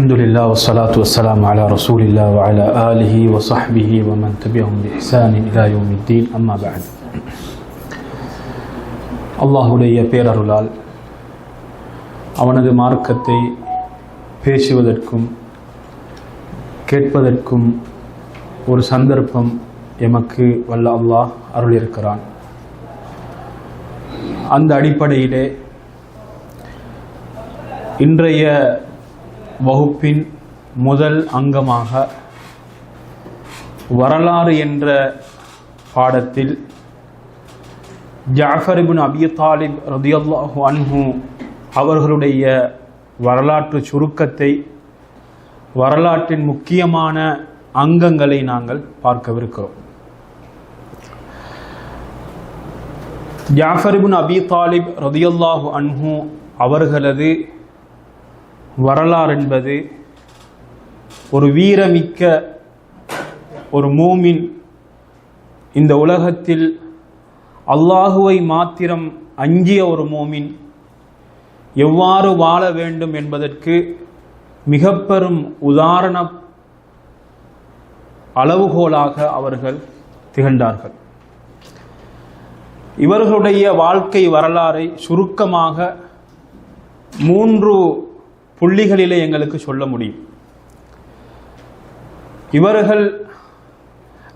அலமதுல்லா வசலாத்து வசலாம் அலா ரசூலில்லா அலா ஆலிஹி வசஹ்பிஹி வமன் தபியும் இஹ்சான் இலாயுமித்தீன் அம்மா பாத் அல்லாஹுடைய பேரருளால் அவனது மார்க்கத்தை பேசுவதற்கும் கேட்பதற்கும் ஒரு சந்தர்ப்பம் எமக்கு வல்ல அல்லாஹ் அருளிருக்கிறான் அந்த அடிப்படையிலே இன்றைய வகுப்பின் முதல் அங்கமாக வரலாறு என்ற பாடத்தில் ஜாஃபர்பின் இப்னு அபி தாலிப் ரதியல்லாஹு அன்ஹு அவர்களுடைய வரலாற்று சுருக்கத்தை வரலாற்றின் முக்கியமான அங்கங்களை நாங்கள் பார்க்கவிருக்கிறோம். ஜாஃபர்பின் அபி தாலிப் ரதியல்லாஹு அன்ஹு அவர்களது வரலாறு என்பது ஒரு வீரமிக்க ஒரு மூமின் இந்த உலகத்தில் அல்லாஹுவை மாத்திரம் அஞ்சிய ஒரு மூமின் எவ்வாறு வாழ வேண்டும் என்பதற்கு மிக பெரும் உதாரண அளவுகோலாக அவர்கள் திகழ்ந்தார்கள். இவர்களுடைய வாழ்க்கை வரலாறை சுருக்கமாக மூன்று புள்ளிகளிலே எங்களுக்கு சொல்ல முடியும். இவர்கள்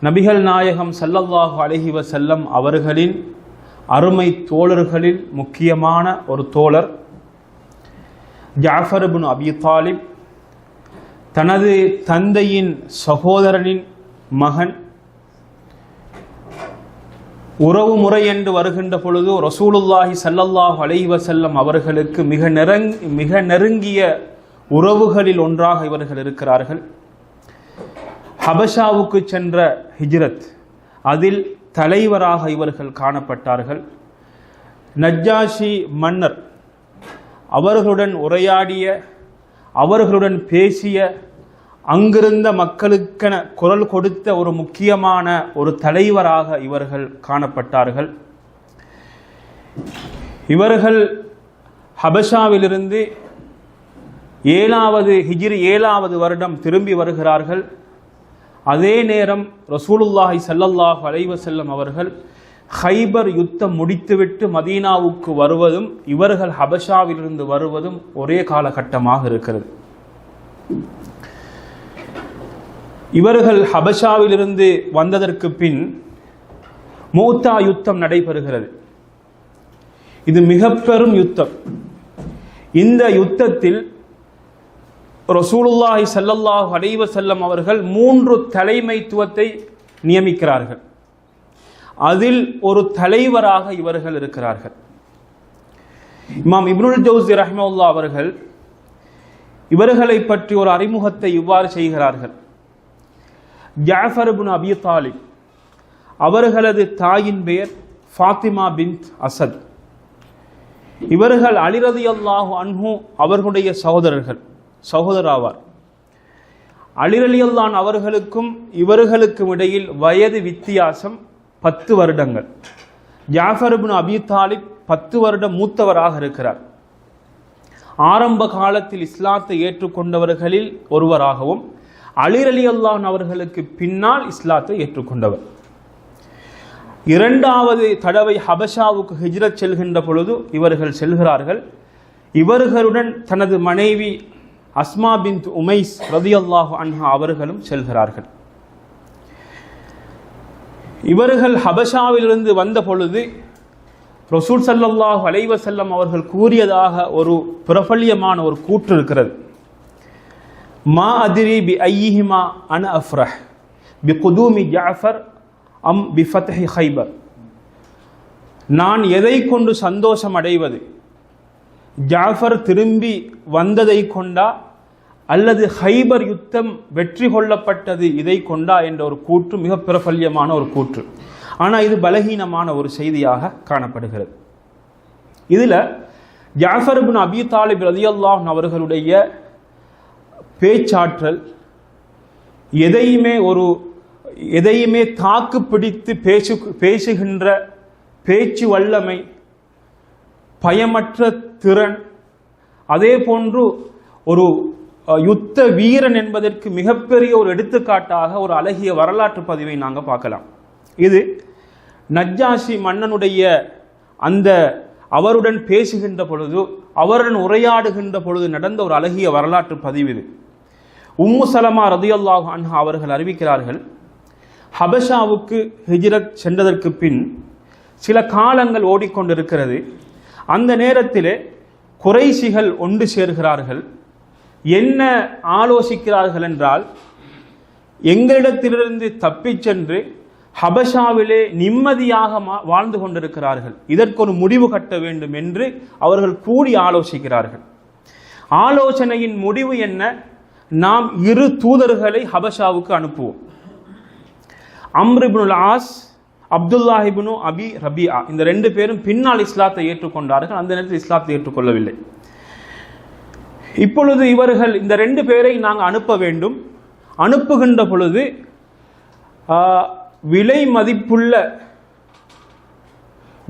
நபிகள் நாயகம் சல்லல்லாஹு அலஹி வசல்லம் அவர்களின் அருமை தோழர்களில் முக்கியமான ஒரு தோழர் ஜாஃபர் பின் அபி தாலிப் தனது தந்தையின் சகோதரனின் மகன் உறவு முறை என்று வருகின்ற பொழுது ரசூலுல்லாஹி சல்லல்லாஹ் அலைவ செல்லம் அவர்களுக்கு மிக நெருங் மிக நெருங்கிய உறவுகளில் ஒன்றாக இவர்கள் இருக்கிறார்கள். ஹபஷாவுக்கு சென்ற ஹிஜ்ரத் அதில் தலைவராக இவர்கள் காணப்பட்டார்கள். நஜ்ஜாஷி மன்னர் அவர்களுடன் உரையாடிய அவர்களுடன் பேசிய அங்கிருந்த மக்களுக்கென குரல் கொடுத்த ஒரு முக்கியமான ஒரு தலைவராக இவர்கள் காணப்பட்டார்கள். இவர்கள் ஹபஷாவிலிருந்து ஏழாவது ஹிஜிரி ஏழாவது வருடம் திரும்பி வருகிறார்கள். அதே நேரம் ரசூலுல்லாஹி சல்லல்லாஹு அலைவசல்லம் அவர்கள் ஹைபர் யுத்தம் முடித்துவிட்டு மதீனாவுக்கு வருவதும் இவர்கள் ஹபஷாவிலிருந்து வருவதும் ஒரே காலகட்டமாக இருக்கிறது. இவர்கள் ஹபஷாவிலிருந்து வந்ததற்கு பின் மூத்தா யுத்தம் நடைபெறுகிறது. இது மிக பெரும் யுத்தம். இந்த யுத்தத்தில் ரசூலுல்லாஹி சல்லல்லாஹு அலைவ செல்லம் அவர்கள் மூன்று தலைமைத்துவத்தை நியமிக்கிறார்கள். அதில் ஒரு தலைவராக இவர்கள் இருக்கிறார்கள். இமாம் இப்னுல் ஜவுசி ரஹ்மவுல்லா அவர்கள் இவர்களை பற்றி ஒரு அறிமுகத்தை இவ்வாறு செய்கிறார்கள். ஜாஃபர்பின் அபி தாலிப் அவர்களது தாயின் பெயர் ஃபாத்திமா பின் அசத். இவர்கள் அலிரதி அல்லாஹு அன்ஹு அவர்களுடைய சகோதரர்கள் சகோதராவார். அலிரலியல்லான் அவர்களுக்கும் இவர்களுக்கும் இடையில் வயது வித்தியாசம் பத்து வருடங்கள். ஜாஃபர்பின் அபி தாலிப் பத்து வருடம் மூத்தவராக இருக்கிறார். ஆரம்ப காலத்தில் இஸ்லாத்தை ஏற்றுக்கொண்டவர்களில் ஒருவராகவும் அலிர் அலி அல்லான் அவர்களுக்கு பின்னால் இஸ்லாத்தை ஏற்றுக்கொண்டவர். இரண்டாவது தடவை ஹபஷாவுக்கு ஹிஜ்ரத் செல்கின்ற பொழுது இவர்கள் செல்கிறார்கள். இவர்களுடன் தனது மனைவி அஸ்மா பின் உமைஸ் ரதி அல்லாஹு அன்ஹா அவர்களும் செல்கிறார்கள். இவர்கள் ஹபஷாவிலிருந்து வந்த பொழுது ரசூல் சல்லல்லாஹு அலைவசல்லம் அவர்கள் கூறியதாக ஒரு பிரபல்யமான ஒரு கூற்று இருக்கிறது. மா அதிரி பி ஐயிஹிமா அன் அஃப்ரஹ் பி குதூமி ஜாஃபர் அம் பி ஃபத்ஹி ஹைபர் நான் எதை கொண்டு சந்தோஷம் அடைவது ஜாஃபர் திரும்பி வந்ததை கொண்டா? அல்லது ஹைபர் யுத்தம் வெற்றி கொள்ளப்பட்டது இதை கொண்டா? என்ற ஒரு கூற்று மிக பிரபல்யமான ஒரு கூற்று. ஆனால் இது பலகீனமான ஒரு செய்தியாக காணப்படுகிறது. இதில் ஜாஃபர் பின் அபி தாலிப் ரதியல்லாஹ் அவர்களுடைய பேச்சாற்றல் எதையுமே ஒரு எதையுமே தாக்கு பிடித்து பேசு பேசுகின்ற பேச்சு வல்லமை பயமற்ற திறன் அதே போன்று ஒரு யுத்த வீரன் என்பதற்கு மிகப்பெரிய ஒரு எடுத்துக்காட்டாக ஒரு அழகிய வரலாற்று பதிவை நாங்கள் பார்க்கலாம். இது நஜ்ஜாசி மன்னனுடைய அந்த அவருடன் பேசுகின்ற பொழுது அவருடன் உரையாடுகின்ற பொழுது நடந்த ஒரு அழகிய வரலாற்று பதிவு இது. உம்மு சலமா ரதியல்லாஹு அன்ஹா அவர்கள் அறிவிக்கிறார்கள் ஹபஷாவுக்கு ஹிஜ்ரத் சென்றதற்கு பின் சில காலங்கள் ஓடிக்கொண்டிருக்கிறது. அந்த நேரத்திலே குறைசிகள் ஒன்று சேர்கிறார்கள். என்ன ஆலோசிக்கிறார்கள் என்றால் எங்களிடத்திலிருந்து தப்பிச் சென்று ஹபஷாவிலே நிம்மதியாக மா- வாழ்ந்து கொண்டிருக்கிறார்கள். இதற்கு ஒரு முடிவு கட்ட வேண்டும் என்று அவர்கள் கூடி ஆலோசிக்கிறார்கள். ஆலோசனையின் முடிவு என்ன? நாம் இரு தூதர்களை ஹபஷாவுக்கு அனுப்புவோம். அம்ரிபுல் ஆஸ் அப்துல்லாஹிபுனு அபி ரபியா இந்த ரெண்டு பேரும் பின்னால் இஸ்லாத்தை ஏற்றுக்கொண்டார்கள். அந்த நேரத்தில் இஸ்லாத்தை ஏற்றுக்கொள்ளவில்லை. இப்பொழுது இவர்கள் இந்த ரெண்டு பேரை நாங்கள் அனுப்ப வேண்டும். அனுப்புகின்ற பொழுது விலை மதிப்புள்ள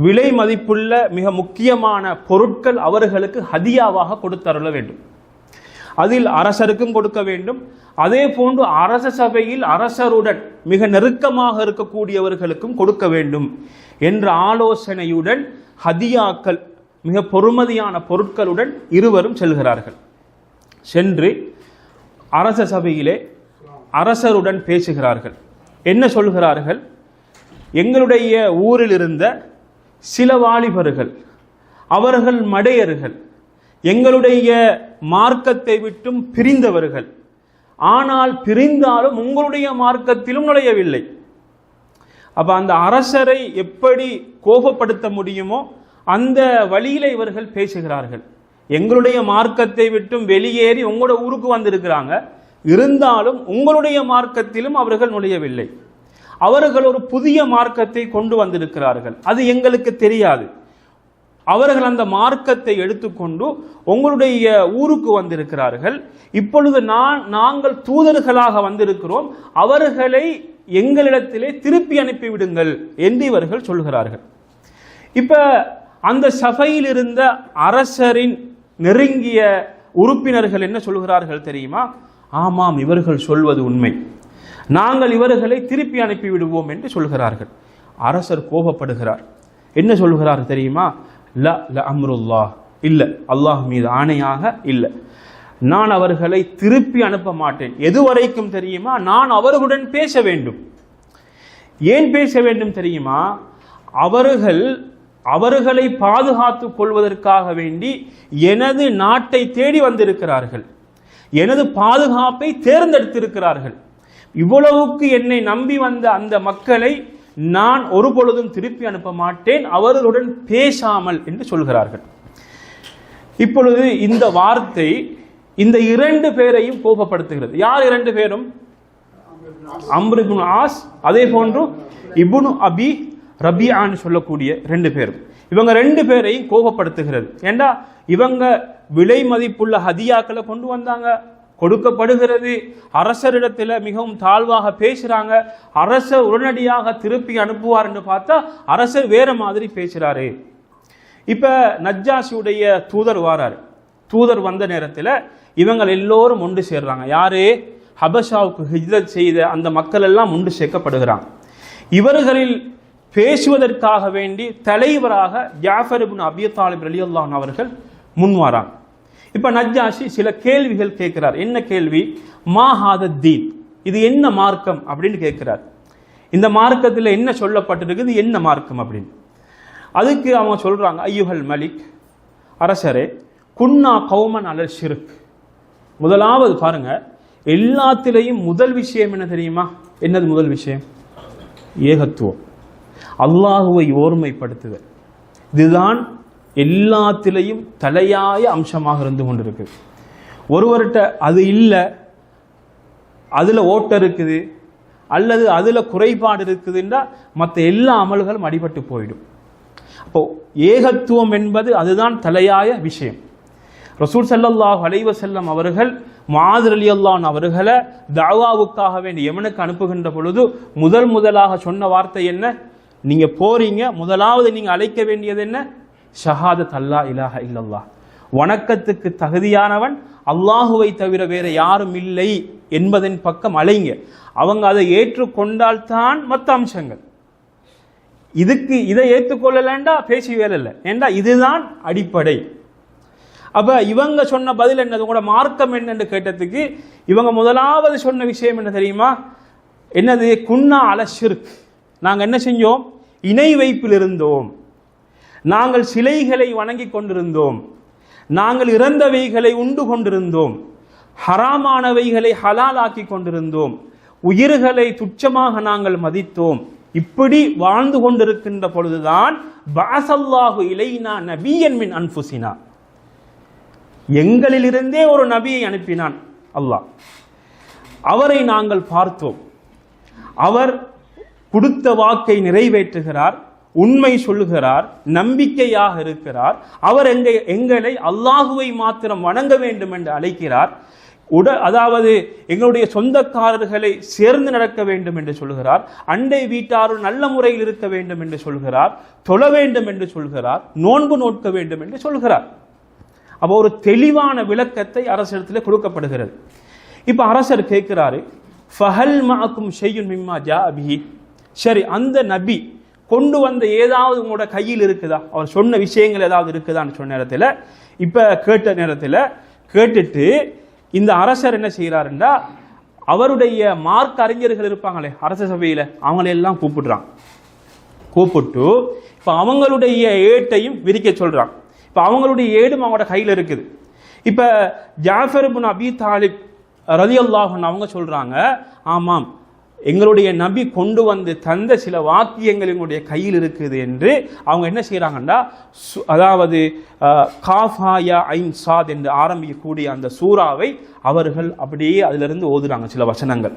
விலை மதிப்புள்ள மிக முக்கியமான பொருட்கள் அவர்களுக்கு ஹதியாவாக கொடுத்தருள வேண்டும். அதில் அரசருக்கும் கொடுக்க வேண்டும். அதே போன்று அரச சபையில் அரசருடன் மிக நெருக்கமாக இருக்கக்கூடியவர்களுக்கும் கொடுக்க வேண்டும் என்ற ஆலோசனையுடன் ஹதியாக்கள் மிக பொறுமதியான பொருட்களுடன் இருவரும் செல்கிறார்கள். சென்று அரச சபையிலே அரசருடன் பேசுகிறார்கள். என்ன சொல்கிறார்கள்? எங்களுடைய ஊரில் இருந்த சில வாலிபர்கள் அவர்கள் மடையர்கள் எங்களுடைய மார்க்கத்தை விட்டும் பிரிந்தவர்கள். ஆனால் பிரிந்தாலும் உங்களுடைய மார்க்கத்திலும் நுழையவில்லை. அப்ப அந்த அரசரை எப்படி கோபப்படுத்த முடியுமோ அந்த வழியில இவர்கள் பேசுகிறார்கள். எங்களுடைய மார்க்கத்தை விட்டும் வெளியேறி உங்களோட ஊருக்கு வந்திருக்கிறாங்க. இருந்தாலும் உங்களுடைய மார்க்கத்திலும் அவர்கள் நுழையவில்லை. அவர்கள் ஒரு புதிய மார்க்கத்தை கொண்டு வந்திருக்கிறார்கள். அது எங்களுக்கு தெரியாது. அவர்கள் அந்த மார்க்கத்தை எடுத்துக்கொண்டு உங்களுடைய ஊருக்கு வந்திருக்கிறார்கள். இப்பொழுது நான் நாங்கள் தூதர்களாக வந்திருக்கிறோம். அவர்களை எங்களிடத்திலே திருப்பி அனுப்பிவிடுங்கள் என்று இவர்கள் சொல்கிறார்கள். இப்ப அந்த சபையில் இருந்த அரசரின் நெருங்கிய உறுப்பினர்கள் என்ன சொல்கிறார்கள் தெரியுமா? ஆமாம் இவர்கள் சொல்வது உண்மை. நாங்கள் இவர்களை திருப்பி அனுப்பி விடுவோம் என்று சொல்கிறார்கள். அரசர் கோபப்படுகிறார். என்ன சொல்கிறார் தெரியுமா? ல ல அம்ருல்லாஹ். இல்லை அல்லாஹ் மீது ஆணையாக இல்லை. நான் அவர்களை திருப்பி அனுப்ப மாட்டேன். எதுவரைக்கும் தெரியுமா? நான் அவர்களுடன் பேச வேண்டும். ஏன் பேச வேண்டும் தெரியுமா? அவர்கள் அவர்களை பாதுகாத்துக் கொள்வதற்காக வேண்டி எனது நாட்டை தேடி வந்திருக்கிறார்கள். எனது பாதுகாப்பை தேர்ந்தெடுத்திருக்கிறார்கள். இவ்வளவுக்கு என்னை நம்பி வந்த அந்த மக்களை நான் ஒரு பொழுதும் திருப்பி அனுப்ப மாட்டேன் அவர்களுடன் பேசாமல் என்று சொல்கிறார்கள். இப்பொழுது இந்த வார்த்தை இந்த இரண்டு பேரையும் கோபப்படுத்துகிறது. யார் இரண்டு பேரும்? அம்ரு ஆஸ் அதே போன்று இபுனு அபி ரபியான்னு சொல்லக்கூடிய ரெண்டு பேரும். இவங்க ரெண்டு பேரையும் கோபப்படுத்துகிறது. ஏண்டா? இவங்க விலை மதிப்புள்ள ஹதியாக்களை கொண்டு வந்தாங்க. கொடுக்கப்படுகிறது. அரசரிடத்தில் மிகவும் தாழ்வாக பேசுகிறாங்க அரசர் உடனடியாக திருப்பி அனுப்புவார் என்று பார்த்தா அரசர் வேற மாதிரி பேசுகிறாரு இப்போ நஜ்ஜாசியுடைய தூதர் வாரார். தூதர் வந்த நேரத்தில் இவங்க எல்லோரும் ஒன்று சேர்றாங்க. யாரு? ஹபஷாவுக்கு ஹிஜ்ரத் செய்த அந்த மக்கள் எல்லாம் ஒன்று சேர்க்கப்படுகிறாங்க. இவர்களில் பேசுவதற்காக வேண்டி தலைவராக ஜாஃபர் அபியத் அபி தாலிப் அல்லான் அவர்கள் முன்வாராங்க இப்ப நஜ்ஜாஷி சில கேள்விகள் கேட்கிறார். என்ன கேள்வி? மாஹாத தீன். இது என்ன மார்க்கம் அப்படின்னு கேட்கிறார். இந்த மார்க்கத்தில் என்ன சொல்லப்பட்டிருக்குது? என்ன மார்க்கம் அப்படின்னு. அதுக்கு அவங்க சொல்றாங்க ஐயுகல் மலிக் அரசரே குன்னா கௌமன் அலர் ஷிருக். முதலாவது பாருங்க எல்லாத்திலையும் முதல் விஷயம் என்ன தெரியுமா? என்னது முதல் விஷயம்? ஏகத்துவம். அல்லாஹுவை ஓர்மைப்படுத்துதல். இதுதான் எல்லாத்திலையும் தலையாய அம்சமாக இருந்து கொண்டிருக்கு. ஒருவர்கிட்ட அது இல்லை அதில் ஓட்டம் இருக்குது அல்லது அதில் குறைபாடு இருக்குதுன்னா மற்ற எல்லா அமல்களும் அடிபட்டு போயிடும். அப்போ ஏகத்துவம் என்பது அதுதான் தலையாய விஷயம். ரசூல் சல்லாஹ் அலைவ செல்லம் அவர்கள் மாதர் அலி அல்லான் அவர்களை தாவாவுக்காக வேண்டி எமனுக்கு அனுப்புகின்ற பொழுது முதல் முதலாக சொன்ன வார்த்தை என்ன? நீங்க போறீங்க முதலாவது நீங்க அழைக்க வேண்டியது என்ன? ஷஹாதத் அல்லா இலாஹ இல்லல்லா வணக்கத்துக்கு தகுதியானவன் அல்லாஹுவை தவிர வேற யாரும் இல்லை என்பதன் பக்கம் அலைங்க. அவங்க அதை ஏற்றுக்கொண்டால்தான் மற்ற அம்சங்கள். இதுக்கு இதை ஏற்றுக்கொள்ளலண்டா பேசி வேலை இல்லை ஏண்டா? இதுதான் அடிப்படை. அப்ப இவங்க சொன்ன பதில் என்னது? கூட மார்க்கம் என்னன்னு கேட்டதுக்கு இவங்க முதலாவது சொன்ன விஷயம் என்ன தெரியுமா? என்னது? குன்னா அலஷிர்க். நாங்கள் என்ன செஞ்சோம்? இணை வைப்பில் இருந்தோம் நாங்கள் சிலைகளை வணங்கி கொண்டிருந்தோம். நாங்கள் இறந்தவைகளை உண்டு கொண்டிருந்தோம். ஹராமானவைகளை ஹலாலாக்கி கொண்டிருந்தோம். உயிர்களை துச்சமாக நாங்கள் மதித்தோம். இப்படி வாழ்ந்து கொண்டிருக்கின்ற பொழுதுதான் பாசல்லாஹு இலைனா நபியன் மின் அன்புசினா எங்களிலிருந்தே ஒரு நபியை அனுப்பினான் அல்லாஹ். அவரை நாங்கள் பார்த்தோம். அவர் கொடுத்த வாக்கை நிறைவேற்றுகிறார். உண்மை சொல்லுகிறார் நம்பிக்கையாக இருக்கிறார். அவர் எங்கள் எங்களை அல்லாஹுவை மாத்திரம் வணங்க வேண்டும் என்று அழைக்கிறார். உட அதாவது எங்களுடைய சொந்தக்காரர்களை சேர்ந்து நடக்க வேண்டும் என்று சொல்கிறார் அண்டை வீட்டாரும் நல்ல முறையில் இருக்க வேண்டும் என்று சொல்கிறார் தொழ வேண்டும் என்று சொல்கிறார் நோன்பு நோட்க வேண்டும் என்று சொல்கிறார் அப்போ ஒரு தெளிவான விளக்கத்தை அரசிடத்தில் கொடுக்கப்படுகிறது. இப்போ அரசர் கேட்கிறாரு ஃபஹல் மாக்கும் செய்யும் மிம்மா ஜா அபி சரி அந்த நபி கொண்டு வந்த ஏதாவது உங்களோட கையில் இருக்குதா? அவர் சொன்ன விஷயங்கள் ஏதாவது இருக்குதான்னு சொன்ன நேரத்தில் இப்போ கேட்ட நேரத்தில் கேட்டுட்டு இந்த அரசர் என்ன செய்கிறாருன்னா அவருடைய மார்க் அறிஞர்கள் இருப்பாங்களே அரச சபையில் அவங்களெல்லாம் கூப்பிடுறான். கூப்பிட்டு இப்போ அவங்களுடைய ஏட்டையும் விரிக்க சொல்கிறான் இப்போ அவங்களுடைய ஏடும் அவங்களோட கையில் இருக்குது. இப்போ ஜாஃபர் புன் அபி தாலிப் ரதி அவங்க சொல்கிறாங்க ஆமாம் எங்களுடைய நபி கொண்டு வந்து தந்த சில வாக்கியங்கள் எங்களுடைய கையில் இருக்குது என்று அவங்க என்ன செய்கிறாங்கன்னா சு- அதாவது காஃபாயா ஐன் சாத் என்று ஆரம்பிக்கக்கூடிய அந்த சூறாவை அவர்கள் அப்படியே அதிலிருந்து ஓதுறாங்க சில வசனங்கள்.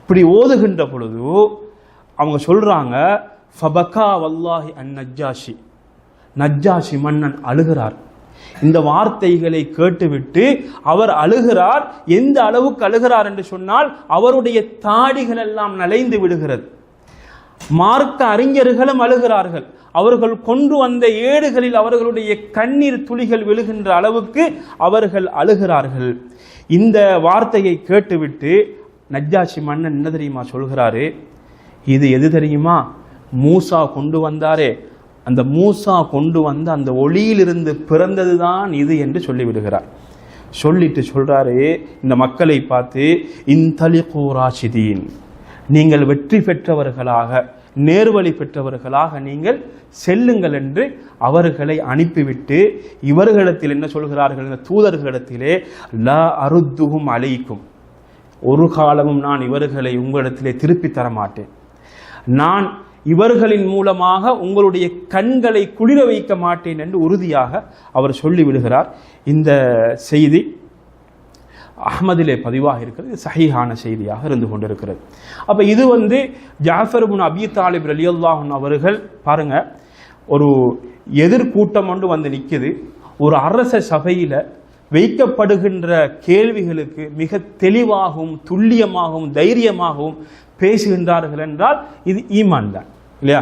இப்படி ஓதுகின்ற பொழுது அவங்க சொல்கிறாங்க ஃபபக்கா வல்லாஹி அன் நஜ்ஜாஷி. நஜ்ஜாஷி மன்னன் அழுகிறார். இந்த வார்த்தைகளை கேட்டுவிட்டு அவர் அழுகிறார். எந்த அளவுக்கு அழுகிறார் என்று சொன்னால் அவருடைய தாடிகள் எல்லாம் நலைந்து விடுகிறது மார்க்க அறிஞர்களும் அழுகிறார்கள். அவர்கள் கொண்டு வந்த ஏடுகளில் அவர்களுடைய கண்ணீர் துளிகள் விழுகின்ற அளவுக்கு அவர்கள் அழுகிறார்கள். இந்த வார்த்தையை கேட்டுவிட்டு நஜ்ஜாஷி மன்னன் என்ன தெரியுமா சொல்கிறாரு? இது எது தெரியுமா? மூசா கொண்டு வந்தாரே. அந்த மூசா கொண்டு வந்த அந்த ஒளியிலிருந்து பிறந்ததுதான் இது என்று சொல்லிவிடுகிறார். சொல்லிட்டு சொல்றாரு இந்த மக்களை பார்த்து இன்தலிகூ ராஷிதீன். நீங்கள் வெற்றி பெற்றவர்களாக நேர்வழி பெற்றவர்களாக நீங்கள் செல்லுங்கள் என்று அவர்களை அனுப்பிவிட்டு இவர்களிடத்தில் என்ன சொல்கிறார்கள் இந்த தூதர்களிடத்திலே ல அருத்துகும் அழைக்கும் ஒரு காலமும் நான் இவர்களை உங்களிடத்திலே திருப்பி தர மாட்டேன் நான் இவர்களின் மூலமாக உங்களுடைய கண்களை குளிர வைக்க மாட்டேன் என்று உறுதியாக அவர் சொல்லிவிடுகிறார் இந்த செய்தி அஹ்மதிலே பதிவாக இருக்கிறது. சஹிஹான செய்தியாக இருந்து கொண்டிருக்கிறது. அப்போ இது வந்து ஜாஃபர் முன் அபி தாலிப் ரலியல்லாஹன் அவர்கள் பாருங்க ஒரு எதிர்கூட்டம் ஒன்று வந்து நிற்குது ஒரு அரச சபையில் வைக்கப்படுகின்ற கேள்விகளுக்கு மிக தெளிவாகவும் துல்லியமாகவும் தைரியமாகவும் பேசுகின்றார்கள் என்றால் இது ஈமான் தான். இல்லையா?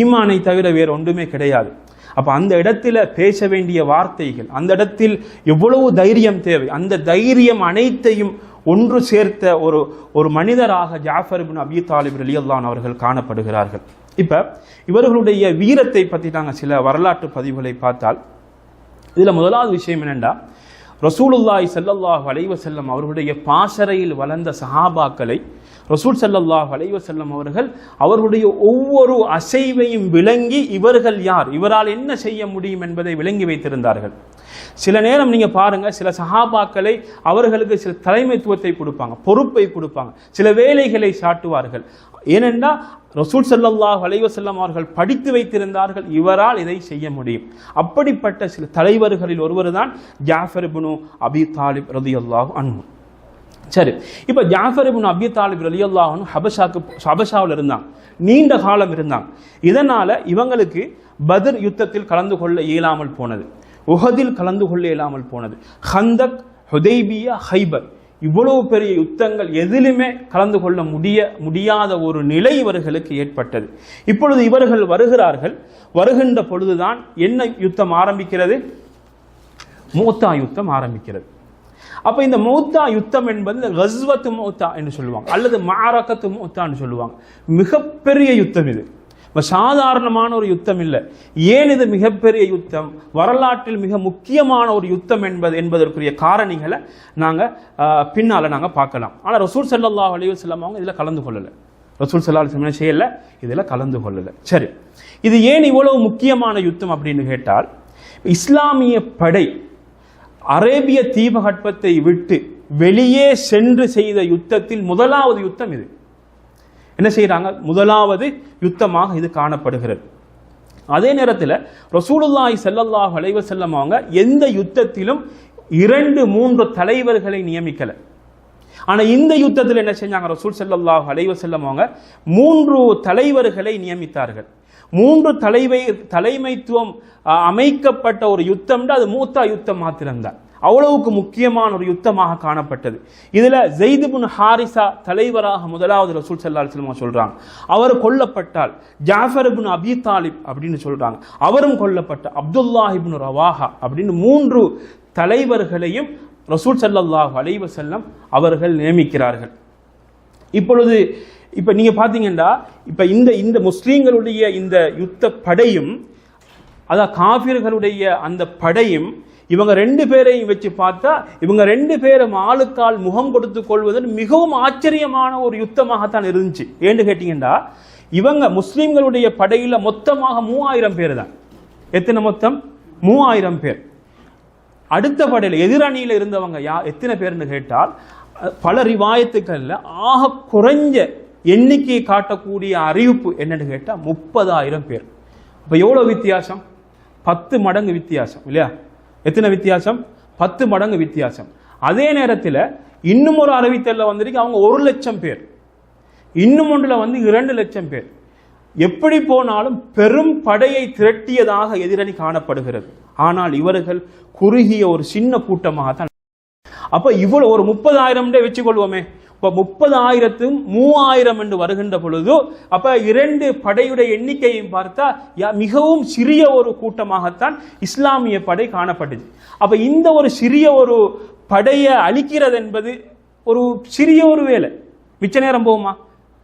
ஈமானை தவிர வேறு ஒன்றுமே கிடையாது. அப்போ அந்த இடத்துல பேச வேண்டிய வார்த்தைகள் அந்த இடத்தில் எவ்வளவு தைரியம் தேவை அந்த தைரியம் அனைத்தையும் ஒன்று சேர்த்த ஒரு ஒரு மனிதராக ஜாஃபர் பின் அபி தாலிப் அலியல்லான் அவர்கள் காணப்படுகிறார்கள். இப்போ இவர்களுடைய வீரத்தை பற்றி நாங்கள் சில வரலாற்று பதிவுகளை பார்த்தால் இதில் முதலாவது விஷயம் என்னென்னா ரசூலுல்லாய் செல்லல்லாஹ் அலைஹி செல்லம் அவர்களுடைய பாசறையில் வளர்ந்த சஹாபாக்களை ரசூல் ஸல்லல்லாஹு அலைஹி வஸல்லம் அவர்கள் அவர்களுடைய ஒவ்வொரு அசைவையும் விளங்கி இவர்கள் யார்? இவரால் என்ன செய்ய முடியும் என்பதை விளங்கி வைத்திருந்தார்கள். சில நேரம் நீங்க பாருங்க சில சஹாபாக்களை அவர்களுக்கு சில தலைமைத்துவத்தை கொடுப்பாங்க பொறுப்பை கொடுப்பாங்க சில வேலைகளை சாட்டுவார்கள். ஏனென்றால் ரசூல் சல்லாஹ் அலைஹி அவர்கள் படித்து வைத்திருந்தார்கள் இவரால் இதை செய்ய முடியும். அப்படிப்பட்ட சில தலைவர்களில் ஒருவர் தான் ஜாஃபர் இப்னு அபி தாலிப் ரலியல்லாஹு அன்பு சரி. இப்போ ஜாஃபர் இபின் அபி தாலிப் ரலியல்லாஹு அன்ஹு ஹபஷாக்கு ஹபஷாவில் இருந்தான். நீண்ட காலம் இருந்தான். இதனால் இவங்களுக்கு பதர் யுத்தத்தில் கலந்து கொள்ள இயலாமல் போனது. உஹதில் கலந்து கொள்ள இயலாமல் போனது. Khandaq Hudaybiyyah Khaybar. இவ்வளவு பெரிய யுத்தங்கள் எதிலுமே கலந்து கொள்ள முடிய முடியாத ஒரு நிலை இவர்களுக்கு ஏற்பட்டது. இப்பொழுது இவர்கள் வருகிறார்கள். வருகின்ற பொழுதுதான் என்ன யுத்தம் ஆரம்பிக்கிறது? மூத்தா யுத்தம் ஆரம்பிக்கிறது. அப்ப இந்த மௌத்தா யுத்தம் என்பது இந்த கஸ்வத்து மௌத்தா என்று சொல்லுவாங்க. அல்லது மாரக்கத்து மௌத்தான்னு சொல்லுவாங்க. மிகப்பெரிய யுத்தம் இது. சாதாரணமான ஒரு யுத்தம் இல்லை. ஏன் இது மிகப்பெரிய யுத்தம்? வரலாற்றில் மிக முக்கியமான ஒரு யுத்தம் என்பது என்பதற்குரிய காரணிகளை நாங்க ஆஹ், பின்னால நாங்க பார்க்கலாம். ஆனா ரசூல் ஸல்லல்லாஹு அலைஹி வஸல்லம் அவங்க இதுல கலந்து கொள்ளலை. ரசூல் ஸல்லல்லாஹு அலைஹி வஸல்லம் செய்யல? இதுல கலந்து கொள்ளலை. சரி. இது ஏன் இவ்வளவு முக்கியமான யுத்தம் அப்படின்னு கேட்டால் இஸ்லாமிய படை அரேபிய தீபகற்பத்தை விட்டு வெளியே சென்று செய்த யுத்தத்தில் முதலாவது யுத்தம் இது. என்ன செய்கிறாங்க முதலாவது யுத்தமாக இது காணப்படுகிறது. அதே நேரத்தில் ரசூலுல்லாய் செல்லல்லாஹ் அலைவ செல்லம் அவங்க எந்த யுத்தத்திலும் இரண்டு மூன்று தலைவர்களை நியமிக்கல. ஆனா இந்த யுத்தத்தில் என்ன செஞ்சாங்க? ரசூல் செல்லல்லாஹ் அலைவ செல்லம் அவங்க மூன்று தலைவர்களை நியமித்தார்கள். மூன்று தலைமை தலைமைத்துவம் அமைக்கப்பட்ட ஒரு யுத்தம் அது மூத்தா யுத்தம் மாத்திரம்தான். அவ்வளவுக்கு முக்கியமான ஒரு யுத்தமாக காணப்பட்டது. இதுல ஜெய்துபுன் ஹாரிசா தலைவராக முதலாவது ரசூல் சல்லா செல்மா சொல்றாங்க. அவர் கொல்லப்பட்டால் ஜாஃபர் அபி தாலிப் அப்படின்னு சொல்றாங்க. அவரும் கொல்லப்பட்ட அப்துல்லாஹிபின் ரவாஹா அப்படின்னு மூன்று தலைவர்களையும் ரசூல் சல்லாஹ் அலைவசல்லம் அவர்கள் நியமிக்கிறார்கள். இப்பொழுது இப்போ நீங்கள் பார்த்தீங்கன்னா இப்போ இந்த இந்த முஸ்லீம்களுடைய இந்த யுத்த படையும் அதான் காபிர்களுடைய அந்த படையும் இவங்க ரெண்டு பேரையும் வச்சு பார்த்தா இவங்க ரெண்டு பேரும் ஆளுக்கால் முகம் கொடுத்து கொள்வது மிகவும் ஆச்சரியமான ஒரு யுத்தமாகத்தான் இருந்துச்சு. ஏன்னு கேட்டீங்கன்னா இவங்க முஸ்லீம்களுடைய படையில் மொத்தமாக மூவாயிரம் பேர் தான். எத்தனை மொத்தம்? மூவாயிரம் பேர். அடுத்த படையில் எதிரணியில் இருந்தவங்க யா எத்தனை பேர்னு கேட்டால் பல ரிவாயத்துக்களில் ஆக குறைஞ்ச எண்ணிக்கையை காட்டக்கூடிய அறிவிப்பு என்னன்னு கேட்டால் முப்பதாயிரம் பேர். இப்போ எவ்வளோ வித்தியாசம்? பத்து மடங்கு வித்தியாசம் இல்லையா? எத்தனை வித்தியாசம்? பத்து மடங்கு வித்தியாசம். அதே நேரத்தில் இன்னும் ஒரு அறிவித்தலில் வந்திருக்கு அவங்க ஒரு லட்சம் பேர். இன்னும் ஒன்றில் வந்து இரண்டு லட்சம் பேர். எப்படி போனாலும் பெரும் படையை திரட்டியதாக எதிரணி காணப்படுகிறது. ஆனால் இவர்கள் குறுகிய ஒரு சின்ன கூட்டமாக தான் அப்போ இவ்வளோ ஒரு முப்பதாயிரம் வச்சுக்கொள்வோமே. இப்ப முப்பதாயிரத்தும் மூவாயிரம் என்று வருகின்ற பொழுது அப்ப இரண்டு படையுடைய எண்ணிக்கையும் பார்த்தா யா- மிகவும் சிறிய ஒரு கூட்டமாகத்தான் இஸ்லாமிய படை காணப்பட்டது. அப்ப இந்த ஒரு சிறிய ஒரு படையை அழிக்கிறது என்பது ஒரு சிறிய ஒரு வேலை. மிச்ச நேரம் போகுமா?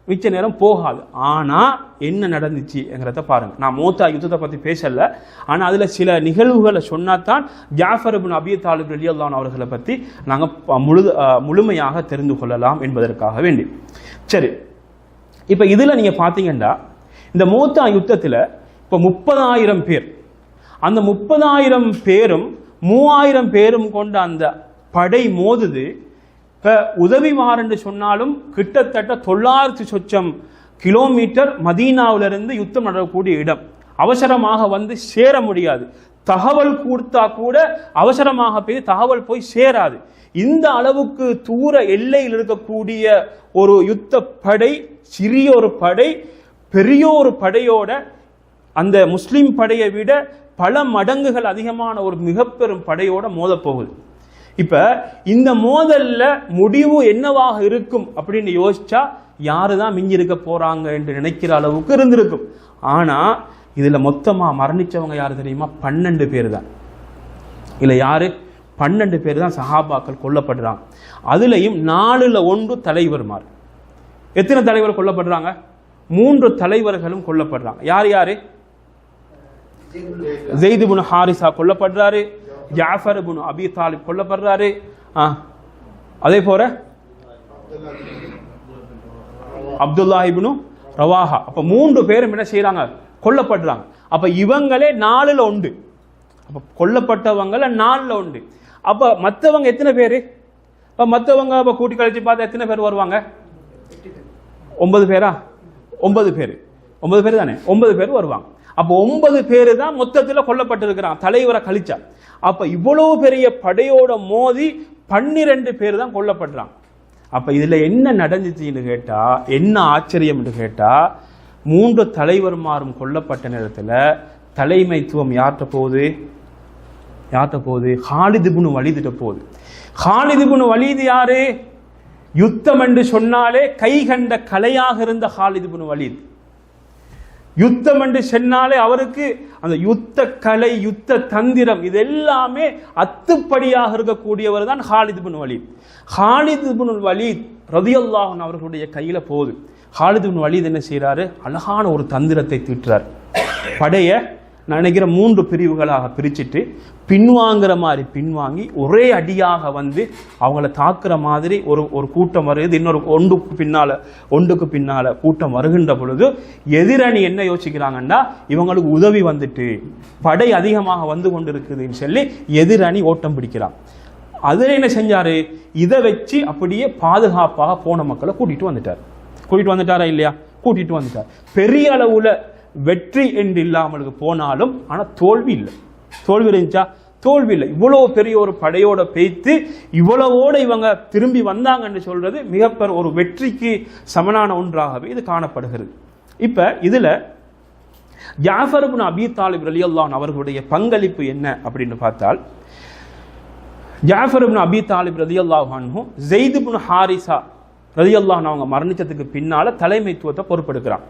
மிச்ச நேரம் போகாது. ஆனால் என்ன நடந்துச்சுங்கிறத பாருங்க. நான் மூத்தா யுத்தத்தை பற்றி பேசல. ஆனால் அதில் சில நிகழ்வுகளை சொன்னாதான் ஜாஃபர் அபின் அபி தாலிப் அலி அல்லான் அவர்களை பற்றி நாங்கள் முழு முழுமையாக தெரிந்து கொள்ளலாம் என்பதற்காக வேண்டி. சரி. இப்போ இதில் நீங்கள் பார்த்தீங்கன்னா இந்த மூத்தா யுத்தத்தில் இப்போ முப்பதாயிரம் பேர். அந்த முப்பதாயிரம் பேரும் மூவாயிரம் பேரும் கொண்ட அந்த படை மோதுது இப்போ உதவிமார் என்று சொன்னாலும் கிட்டத்தட்ட தொள்ளாயிரத்தி சொச்சம் கிலோமீட்டர் மதீனாவிலிருந்து யுத்தம் நடக்கக்கூடிய இடம். அவசரமாக வந்து சேர முடியாது. தகவல் கொடுத்தா கூட அவசரமாக போய் தகவல் போய் சேராது. இந்த அளவுக்கு தூர எல்லையில் இருக்கக்கூடிய ஒரு யுத்த படை சிறிய ஒரு படை பெரிய ஒரு படையோட அந்த முஸ்லீம் படையை விட பல மடங்குகள் அதிகமான ஒரு மிகப்பெரும் படையோட மோதப் போகுது இப்ப இந்த மோதல்ல முடிவு என்னவாக இருக்கும் அப்படின்னு யோசிச்சா யாரு தான் மிஞ்சி இருக்க போறாங்க என்று நினைக்கிற அளவுக்கு இருந்திருக்கும். ஆனா இதுல மொத்தமா மரணிச்சவங்க யாரு தெரியுமா? பன்னெண்டு பேர் தான் இல்ல யாரு? பன்னெண்டு பேர் தான் சஹாபாக்கள் கொல்லப்படுறாங்க. அதுலயும் நாலுல ஒன்று தலைவர்மார். எத்தனை தலைவர் கொல்லப்படுறாங்க? மூன்று தலைவர்களும் கொல்லப்படுறாங்க. யார் யாரு? ஜெயித் இப்னு ஹாரிசா கொல்லப்படுறாரு. ஜாஃபர் புனு அபி தாலிப் கொல்லப்படுறாரு. ஆ, அதே போல அப்துல்லா இப்னு ரவாஹா. அப்ப மூன்று பேரும் என்ன செய்கிறாங்க கொல்லப்படுறாங்க. அப்ப இவங்களே நாலுல உண்டு. அப்ப கொல்லப்பட்டவங்கள நாலுல உண்டு. அப்ப மத்தவங்க எத்தனை பேரு? அப்ப மத்தவங்க அப்ப கூட்டி கழிச்சு பார்த்தா எத்தனை பேர் வருவாங்க? ஒன்பது பேரா? ஒன்பது பேர். ஒன்பது பேர் தானே? ஒன்பது பேர் வருவாங்க. அப்போ ஒன்பது பேர் தான் மொத்தத்தில் கொல்லப்பட்டிருக்கிறான் தலைவரை கழிச்சா. அப்ப இவ்வளவு பெரிய படையோட மோதி பன்னிரண்டு பேர் தான் கொல்லப்படுறாங்க அப்ப இதுல என்ன நடந்துச்சுன்னு கேட்டா என்ன ஆச்சரியம் என்று கேட்டா மூன்று தலைவர்மாரும் கொல்லப்பட்ட நேரத்துல தலைமைத்துவம் யார்கிட்ட போகுது? யார்கிட்ட போகுது? ஹாலிதிபுனு இப்னு வலிதிட்ட போகுது. ஹாலிதிபுனு வலிது யாரு? யுத்தம் என்று சொன்னாலே கை கண்ட கலையாக இருந்த ஹாலிதிபுனு வலிது. யுத்தம் என்று சொன்னாலே அவருக்கு அந்த யுத்த கலை யுத்த தந்திரம் இது எல்லாமே அத்துப்படியாக இருக்கக்கூடியவர் தான் Khalid bin Walid. Khalid bin Walid ரதியல்லாஹன் அவர்களுடைய கையில் போகுது. ஹாலித் பின் வலீத் என்ன செய்கிறாரு அழகான ஒரு தந்திரத்தை தீட்டுறார். படைய நான் மூன்று பிரிவுகளாக பிரிச்சுட்டு பின்வாங்குற மாதிரி பின்வாங்கி ஒரே அடியாக வந்து அவங்கள தாக்குற மாதிரி ஒரு ஒரு கூட்டம் வருது. இன்னொரு ஒன்றுக்கு பின்னால ஒன்றுக்கு பின்னால கூட்டம் வருகின்ற பொழுது எதிரணி என்ன யோசிக்கிறாங்கன்னா இவங்களுக்கு உதவி வந்துட்டு படை அதிகமாக வந்து கொண்டிருக்குதுன்னு சொல்லி எதிரணி ஓட்டம் பிடிக்கிறான். அதில் என்ன செஞ்சாரு? இதை வச்சு அப்படியே பாதுகாப்பாக போன மக்களை கூட்டிட்டு வந்துட்டார். கூட்டிட்டு வந்துட்டாரா இல்லையா? கூட்டிட்டு வந்துட்டார். பெரிய அளவுல வெற்றி என்று இல்லாமலுக்கு போனாலும் ஆனால் தோல்வி இல்லை. தோல்வி இருந்துச்சா? தோல்வி இல்லை. இவ்வளோ பெரிய ஒரு படையோட பெய்த்து இவ்வளவோட இவங்க திரும்பி வந்தாங்கன்னு சொல்றது மிகப்பெரிய ஒரு வெற்றிக்கு சமனான ஒன்றாகவே இது காணப்படுகிறது. இப்போ இதில் ஜாஃபர் அபி தாலிப் ரலியல்லாஹு அவர்களுடைய பங்களிப்பு என்ன அப்படின்னு பார்த்தால் ஜாஃபர் அபி தாலிப் ரதி அல்லாஹானும் ஜெயித் ஹாரிசா ரதி அன்ஹு அவங்க மரணிச்சதுக்கு பின்னால் தலைமைத்துவத்தை பொறுப்பெடுக்கிறான்.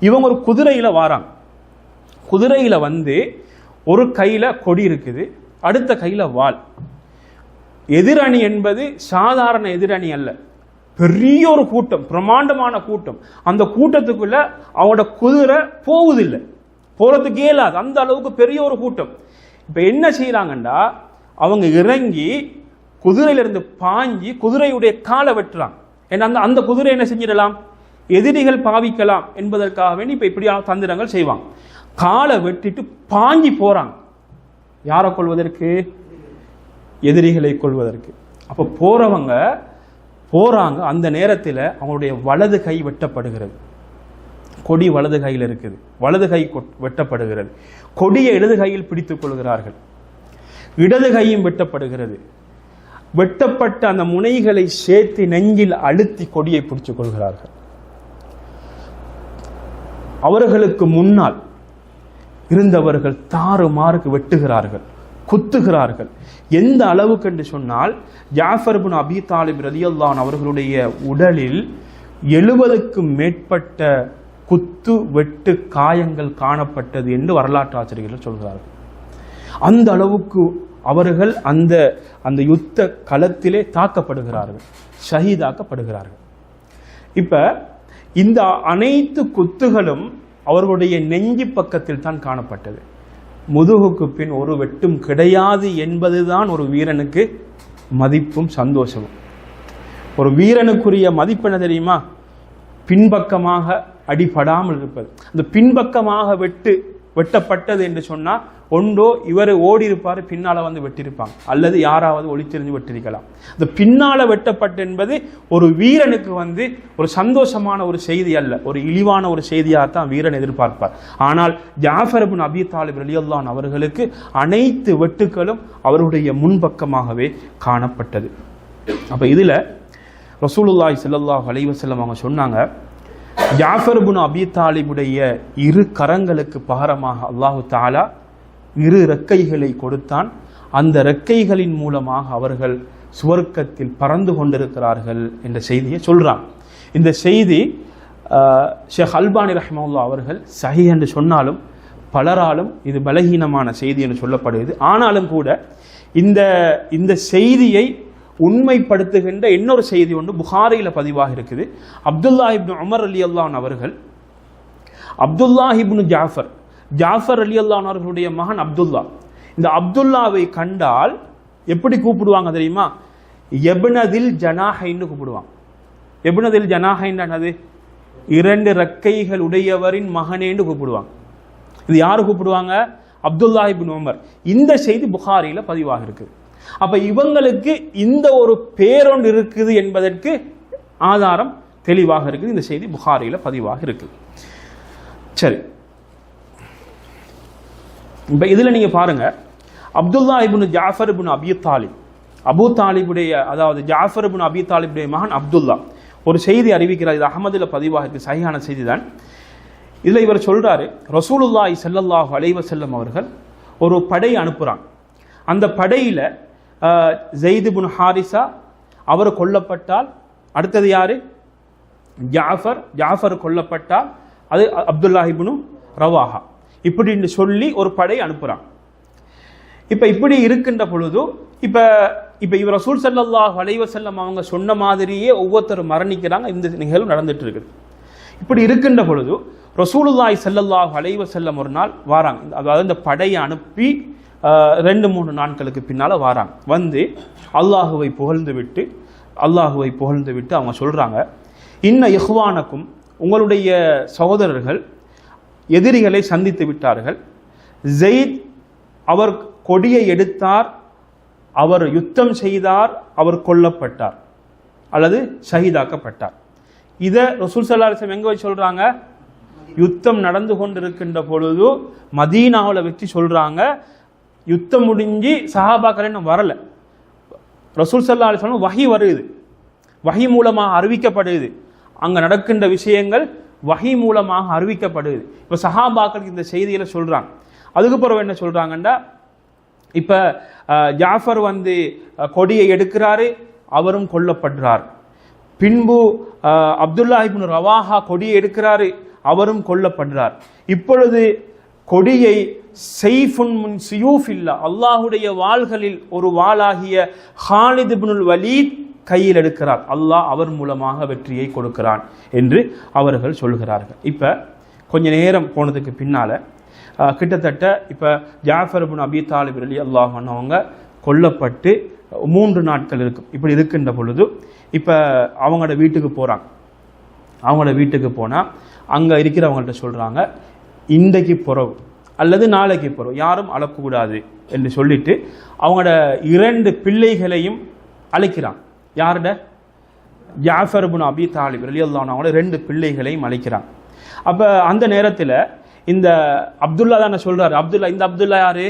இவங்க ஒரு குதிரையில் வாராங்க. குதிரையில் வந்து ஒரு கையில் கொடி இருக்குது அடுத்த கையில் வாள். எதிரணி என்பது சாதாரண எதிரணி அல்ல. பெரிய ஒரு கூட்டம் பிரமாண்டமான கூட்டம். அந்த கூட்டத்துக்குள்ள அவனோட குதிரை போவதில்லை. போகிறதுக்கே இயலாது அந்த அளவுக்கு பெரிய ஒரு கூட்டம். இப்போ என்ன செய்கிறாங்கண்டா அவங்க இறங்கி குதிரையிலிருந்து பாஞ்சி குதிரையுடைய காலை வெட்டுறாங்க. ஏன்னா அந்த அந்த குதிரை என்ன செஞ்சிடலாம்? எதிரிகள் பாவிக்கலாம் என்பதற்காக வேண்டி இப்ப இப்படியான தந்திரங்கள் செய்வாங்க. காலை வெட்டிட்டு பாஞ்சி போறாங்க. யாரை கொள்வதற்கு எதிரிகளை கொள்வதற்கு அப்ப போறவங்க போறாங்க. அந்த நேரத்தில் அவங்களுடைய வலது கை வெட்டப்படுகிறது. கொடி வலது கையில் இருக்குது. வலது கை கொட்- வெட்டப்படுகிறது. கொடியை இடது கையில் பிடித்துக் கொள்கிறார்கள். இடது கையும் வெட்டப்படுகிறது. வெட்டப்பட்ட அந்த முனைகளை சேர்த்து நெஞ்சில் அழுத்தி கொடியை பிடித்துக் கொள்கிறார்கள். அவர்களுக்கு முன்னால் இருந்தவர்கள் தாறுமாறுக்கு வெட்டுகிறார்கள் குத்துகிறார்கள். எந்த அளவுக்கு என்று சொன்னால் ஜாஃபர் பின் அபி தாலிப் ரதியல்லான் அவர்களுடைய உடலில் எழுபதுக்கு மேற்பட்ட குத்து வெட்டு காயங்கள் காணப்பட்டது என்று வரலாற்று ஆசிரியர்கள் சொல்கிறார்கள். அந்த அளவுக்கு அவர்கள் அந்த அந்த யுத்த களத்திலே தாக்கப்படுகிறார்கள் ஷஹீதாக்கப்படுகிறார்கள். இப்போ இந்த அனைத்து குத்துகளும் அவர்களுடைய நெஞ்சி பக்கத்தில் தான் காணப்பட்டது. முதுகுக்கு பின் ஒரு வெட்டும் கிடையாது என்பதுதான் ஒரு வீரனுக்கு மதிப்பும் சந்தோஷமும். ஒரு வீரனுக்குரிய மதிப்பு என்ன தெரியுமா? பின்பக்கமாக அடிபடாமல் இருப்பது. அந்த பின்பக்கமாக வெட்டு வெட்டப்பட்டது என்று சொன்னால் ஒன்றோ இவர் ஓடி இருப்பார் பின்னால வந்து வெட்டியிருப்பாங்க. அல்லது யாராவது ஒளித்திருந்து வெட்டிருக்கலாம் இந்த பின்னால வெட்டப்பட்டு என்பது ஒரு வீரனுக்கு வந்து ஒரு சந்தோஷமான ஒரு செய்தி அல்ல. ஒரு இழிவான ஒரு செய்தியாகத்தான் வீரன் எதிர்பார்ப்பார். ஆனால் ஜாஃபர்பின் அபி தாலிப் ரலியல்லான் அவர்களுக்கு அனைத்து வெட்டுக்களும் அவருடைய முன்பக்கமாகவே காணப்பட்டது. அப்ப இதுல ரசூலுல்லாய் செல்லல்லாஹ் அலைவசல்லம் அவங்க சொன்னாங்க ஜாஃபர் பின் அபி தாலிபுடைய இரு கரங்களுக்கு பகரமாக அல்லாஹு தாலா இரு ரெக்கைகளை கொடுத்தான். அந்த ரெக்கைகளின் மூலமாக அவர்கள் சுவர்க்கத்தில் பறந்து கொண்டிருக்கிறார்கள் என்ற செய்தியை சொல்றான். இந்த செய்தி ஷேக் அல்பானி ரஹ்மல்லா அவர்கள் சஹி என்று சொன்னாலும் பலராலும் இது பலகீனமான செய்தி என்று சொல்லப்படுகிறது. ஆனாலும் கூட இந்த இந்த செய்தியை உண்மைப்படுத்துகின்ற இன்னொரு செய்தி ஒன்று புகாரியில் பதிவாக இருக்குது. அப்துல்லா இப்னு உமர் அலி அல்லான் அவர்கள் அப்துல்லா இப்னு ஜாஃபர் ஜாஃபர் அலி அல்லான் அவர்களுடைய மகன் அப்துல்லா. இந்த அப்துல்லாவை கண்டால் எப்படி கூப்பிடுவாங்க தெரியுமா? எபினதில் ஜனாஹைன்னு கூப்பிடுவாங்க. எபினதில் ஜனாஹைன்னு இரண்டு ரெக்கைகள் உடையவரின் மகனேன்னு கூப்பிடுவாங்க. இது யார் கூப்பிடுவாங்க? Abdullah ibn Umar. இந்த செய்தி புகாரியில் பதிவாக இருக்குது. அப்ப இவங்களுக்கு இந்த ஒரு பேரொன்று இருக்குது என்பதற்கு ஆதாரம் தெளிவாக இருக்குது. இந்த செய்தி புகாரியில் பதிவாக இருக்குது. சரி. இப்ப இதுல நீங்க பாருங்க. Abdullah ibn Jafar ibn Abi Talib. Abu தாலிபுடைய அதாவது ஜாஃபர் இபுன் அபி தாலிபுடைய மகன் அப்துல்லா. ஒரு செய்தி அறிவிக்கிறார். இது அகமதுல பதிவாக இருக்கு. சரியான செய்தி தான் இதுல இவர் சொல்றாரு ரசூலுல்லாய் செல்லல்லாஹ் அலைஹி வஸல்லம் அவர்கள் ஒரு படை அனுப்புறாங்க. அந்த படையில ஜெயிது புன் ஹாரிசா அவர் கொல்லப்பட்டால் அடுத்தது யாரு? ஜாஃபர் ஜாஃபர் கொல்லப்பட்டால் அது அப்துல்லாஹிபுனும் ரவாஹா. இப்படின்னு சொல்லி ஒரு படை அனுப்புறான். இப்ப இப்படி இருக்கின்ற பொழுது இப்ப இப்ப இவர் ரசூல் சல்லாஹ் அலைஹி அவங்க சொன்ன மாதிரியே ஒவ்வொருத்தரும் மரணிக்கிறாங்க. இந்த நிகழ்வு நடந்துட்டு இருக்குது இப்படி இருக்கின்ற பொழுது ரசூலுல்லாய் செல்லல்லாஹ் அலைஹி செல்லம் ஒரு நாள் வாராங்க. அதாவது இந்த படையை அனுப்பி ரெண்டு மூணு நாட்களுக்கு பின்னால் வாராங்க. வந்து அல்லாஹுவை புகழ்ந்து விட்டு அல்லாஹுவை புகழ்ந்து விட்டு அவங்க சொல்கிறாங்க இன்ன இஹ்வானக்கும் உங்களுடைய சகோதரர்கள் எதிரிகளை சந்தித்து விட்டார்கள். ஜெயித் அவர் கொடியை எடுத்தார் அவர் யுத்தம் செய்தார் அவர் கொல்லப்பட்டார். அல்லது ஷஹீதாக்கப்பட்டார். இதை ரசூல் சல்லாசம் எங்கே வச்சு சொல்கிறாங்க யுத்தம் நடந்து கொண்டிருக்கின்ற பொழுது மதீனாவில் வச்சு சொல்கிறாங்க யுத்தம் முடிஞ்சு சஹாபாக்கள் இன்னும் வரல. ரசூல் சல்லா அலிஸ்லாம் வகி வருது. வகி மூலமாக அறிவிக்கப்படுது. அங்கே நடக்கின்ற விஷயங்கள் வகி மூலமாக அறிவிக்கப்படுது. இப்போ சஹாபாக்களுக்கு இந்த செய்தியில் சொல்கிறாங்க அதுக்கு பிறகு என்ன சொல்கிறாங்கன்னா இப்போ ஜாஃபர் வந்து கொடியை எடுக்கிறாரு அவரும் கொல்லப்படுறார். பின்பு அப்துல்லா இப்னு ரவாஹா கொடியை எடுக்கிறாரு அவரும் கொல்லப்படுறார். இப்பொழுது கொடியை செய்ஃபுன் முன் சியூஃப் அல்லாஹுடைய வாள்களில் ஒரு வாளாகிய ஹாலிதுபுனுல் வலீத் கையில் எடுக்கிறார். அல்லாஹ் அவர் மூலமாக வெற்றியை கொடுக்கிறான் என்று அவர்கள் சொல்கிறார்கள். இப்ப கொஞ்ச நேரம் போனதுக்கு பின்னால கிட்டத்தட்ட இப்ப ஜாஃபர் புன் அபி தாலிப் அலி அல்லாஹ் அவங்க கொல்லப்பட்டு மூன்று நாட்கள் இருக்கும். இப்படி இருக்கின்ற பொழுது இப்ப அவங்களோட வீட்டுக்கு போறாங்க. அவங்களோட வீட்டுக்கு போனா அங்க இருக்கிறவங்கள்ட்ட சொல்றாங்க இன்றைக்கு பிறகு அல்லது நாளைக்கு பிறகு யாரும் அழக்கூடாது என்று சொல்லிட்டு அவங்களோட இரண்டு பிள்ளைகளையும் அழைக்கிறான். யாருட? ஜாஃபர் இப்னு அபி தாலிப் ரலியல்லாஹு அன்ஹு அவங்களோட ரெண்டு பிள்ளைகளையும் அழைக்கிறான். அப்போ அந்த நேரத்தில் இந்த அப்துல்லா தானே சொல்கிறாரு அப்துல்லா இந்த அப்துல்லா யாரு?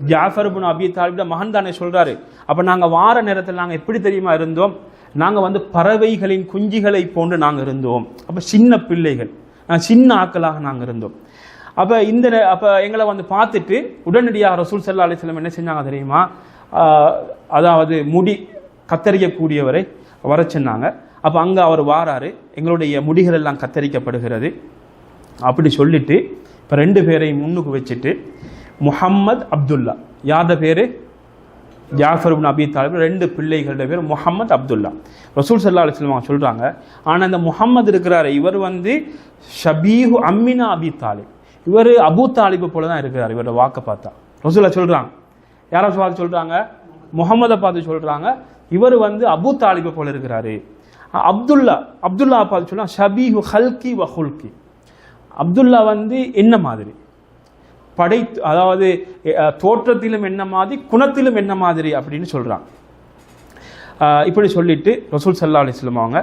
ஜாஃபர் இப்னு அபி தாலிப்ட மகன் தானே சொல்கிறாரு அப்போ நாங்கள் வார நேரத்தில் நாங்கள் எப்படி தெரியுமா இருந்தோம்? நாங்கள் வந்து பறவைகளின் குஞ்சுகளை போன்று நாங்கள் இருந்தோம். அப்போ சின்ன பிள்ளைகள் சின்ன ஆக்களாக நாங்கள் இருந்தோம். அப்ப இந்த அப்போ அப்ப எங்களை வந்து பார்த்துட்டு உடனடியாக ரசூல் சல்லா அலிஸ்லாம் என்ன செஞ்சாங்க தெரியுமா? அதாவது முடி கத்தரிக்கக்கூடியவரை வர சொன்னாங்க. அப்ப அங்க அவர் வாராரு. எங்களுடைய முடிகள் எல்லாம் கத்தரிக்கப்படுகிறது. அப்படி சொல்லிட்டு இப்ப ரெண்டு பேரையும் முன்னுக்கு வச்சுட்டு முஹம்மத் அப்துல்லா. யாரோட பேரு? ஜாஃபர் இப்னு அபி தாலிப். ரெண்டு பிள்ளைகளோட பேர் முகமது அப்துல்லா. ரசூல் சல்லா அலிஸ்லாம் அவங்க சொல்றாங்க ஆனா இந்த முகமது இருக்கிறாரு. இவர் வந்து ஷபீஹு அம்மினா அபி தாலிப். இவர் அபூத் தாலிபு போல தான் இருக்கிறார் இவரோட வாக்கை பார்த்தா. ரசூலா சொல்றாங்க. யாரோ பார்த்து சொல்றாங்க? முகமதை பார்த்து சொல்றாங்க. இவர் வந்து அபூத் தாலிபு போல இருக்கிறாரு. அப்துல்லா அப்துல்லா பார்த்து சொல்றாங்க ஷபீஹு ஹல்கி வ ஹுல்கி. அப்துல்லா வந்து என்ன மாதிரி? படை அதாவது தோற்றத்திலும் என்ன மாதிரி குணத்திலும் என்ன மாதிரி அப்படின்னு சொல்றாங்க. இப்படி சொல்லிட்டு ரசூல் சல்லா அலிஸ்லாம் அவங்க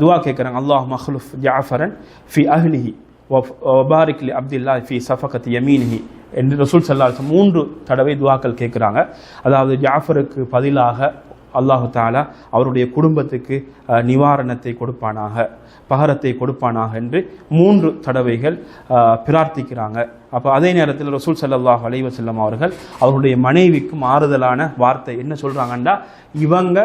துவா கேட்குறாங்க அல்லாஹ் மஹ்லுஃப் ஜாஃபரன் ஃபி அஹ்லிஹி. வபாரிக் அப்துல்லா ஃபி சஃபகத் யமீனிஹி என்று ரசூல் சல்லா மூன்று தடவை துவாக்கள் கேட்குறாங்க. அதாவது ஜாஃபருக்கு பதிலாக அல்லாஹு தாலா அவருடைய குடும்பத்துக்கு நிவாரணத்தை கொடுப்பானாக பகரத்தை கொடுப்பானாக என்று மூன்று தடவைகள் பிரார்த்திக்கிறாங்க. அப்போ அதே நேரத்தில் ரசூல் சல்லாஹ் அலைவசல்லம் அவர்கள் அவருடைய மனைவிக்கும் ஆறுதலான வார்த்தை என்ன சொல்கிறாங்கன்னா இவங்க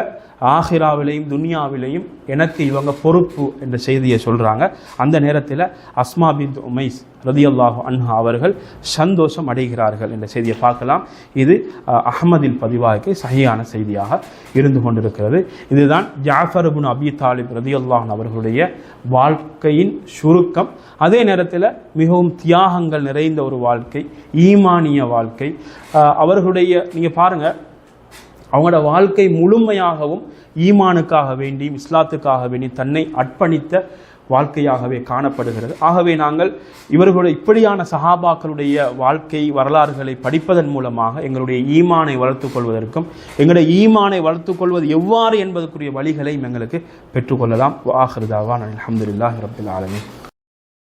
ஆஹிராவிலையும் துனியாவிலையும் எனக்கு இவங்க பொறுப்பு என்ற செய்தியை சொல்கிறாங்க அந்த நேரத்தில் அஸ்மா பின் உமைஸ் ரதியல்லாஹு அன்ஹா அவர்கள் சந்தோஷம் அடைகிறார்கள் என்ற செய்தியை பார்க்கலாம். இது அஹ், அஹ்மதில் சரியான சகியான செய்தியாக இருந்து கொண்டிருக்கிறது. இதுதான் ஜாஃபர் இப்னு அபி தாலிப் ரதியல்லாஹன் அவர்களுடைய வாழ்க்கையின் சுருக்கம். அதே நேரத்தில் மிகவும் தியாகங்கள் நிறைந்த ஒரு வாழ்க்கை ஈமானிய வாழ்க்கை. அவர்களுடைய நீங்க பாருங்க அவங்களோட வாழ்க்கை முழுமையாகவும் ஈமானுக்காக வேண்டியும் இஸ்லாத்துக்காக வேண்டி தன்னை அர்ப்பணித்த வாழ்க்கையாகவே காணப்படுகிறது. ஆகவே நாங்கள் இவர்களுடைய இப்படியான சஹாபாக்களுடைய வாழ்க்கை வரலாறுகளை படிப்பதன் மூலமாக எங்களுடைய ஈமானை வளர்த்துக் கொள்வதற்கும் எங்களுடைய ஈமானை வளர்த்துக் கொள்வது எவ்வாறு என்பதற்குரிய வழிகளையும் எங்களுக்கு பெற்றுக்கொள்ளலாம் ஆஹிருதாவான் அலமதுல்லாஹ் ரபுல் ஆலமின்.